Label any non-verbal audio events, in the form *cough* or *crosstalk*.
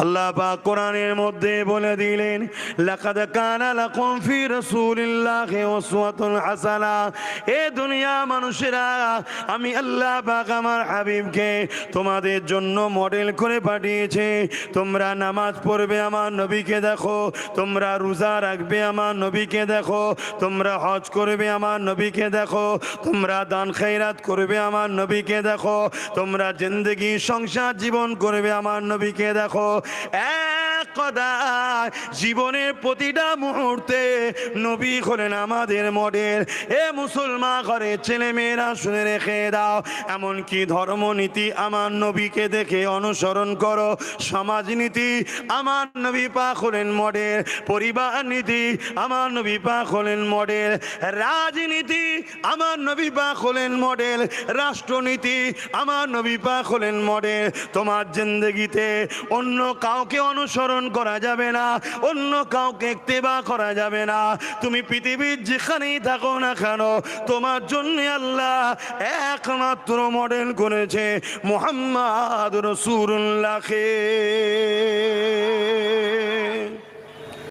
আল্লাহ পাক কোরআনের মধ্যে বলে দিলেন, লাকাদ কানা লাকুম ফি রাসূলিল্লাহি উসওয়াতুন হাসানা। এ দুনিয়া মানুষেরা, আমি আল্লাহ পাক আমার হাবিবকে তোমাদের জন্য মডেল করে পাঠিয়েছে। তোমরা নামাজ পড়বে আমার নবীকে দেখো, তোমরা রোজা রাখবে আমার নবীকে দেখো, তোমরা হজ করবে আমার নবীকে দেখো, তোমরা দান খৈরাত করবে আমার নবীকে দেখো, তোমরা জিন্দগি, সংসার জীবন করবে আমার নবীকে দেখো *laughs* Ah, জীবনের প্রতিটা মুহূর্তে নবী হলেন আমাদের মডেল। এ মুসলমান ঘরে ছেলে মেয়েরা শুনে রেখে দাও, এমনকি ধর্মনীতি আমার নবীকে দেখে অনুসরণ করো, সমাজনীতি আমার নবী পাক হলেন মডেল পরিবার নীতি আমার নবী পাক হলেন মডেল, রাজনীতি আমার নবী পাক হলেন মডেল, রাষ্ট্রনীতি আমার নবী পাক হলেন মডেল। তোমার জিন্দগিতে অন্য কাউকে অনুসরণ করা যাবে না, অন্য কাউকে একতেবা করা যাবে না। তুমি পৃথিবীর যেখানেই থাকো না কেন, তোমার জন্য আল্লাহ একমাত্র মডেল করেছে মোহাম্মদ রসুল্লাহকে